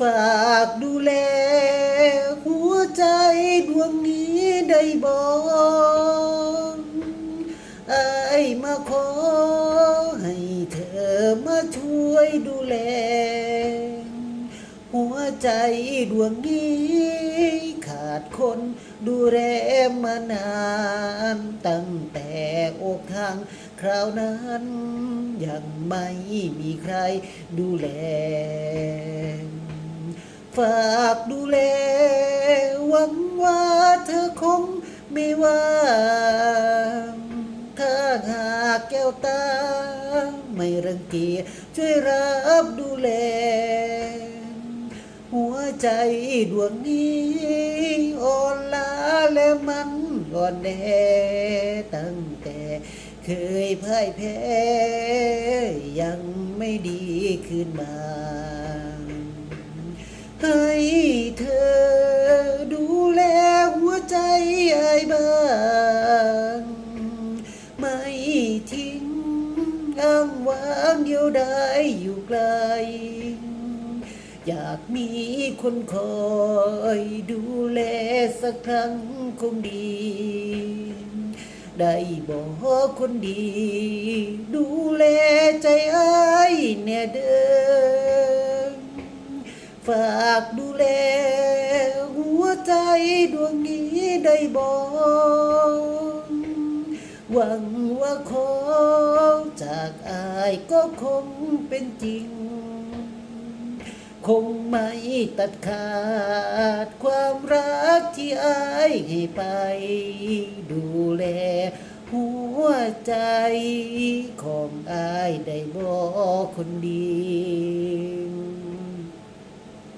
ฝากดูแล หัวใจดวงนี้ได้บอกไอ้มาขอ ให้เธอมาช่วยดูแล หัวใจดวงนี้ ขาดคนดูแลมานาน ตั้งแต่อกทางคราวนั้น ยังไม่มีใครดูแล ฝากดูแลหวังว่าเธอคงไม่ว่าถ้าหากแก้วตา ไม่รังเกียจช่วยรับดูแล หัวใจดวงนี้อ่อนล้าและมันอ่อนแอตั้งแต่เคยพ่ายแพ้ ยังไม่ดีขึ้นมา ไอ้ายบ้าง ไม่ทิ้งอ้างว้างเดียวได้อยู่ไกล อยากมีคนคอยดูแลสักครั้งคงดี ได้บอกคนดี ดูแลใจอ้ายแน่เดิมฝากดูแล ดวงนี้ได้บอกหวังว่าขอจากอายก็คงเป็นจริง คงไม่ตัดขาดความรักที่อายให้ไป ดูแลหัวใจของอายได้บอกคนดี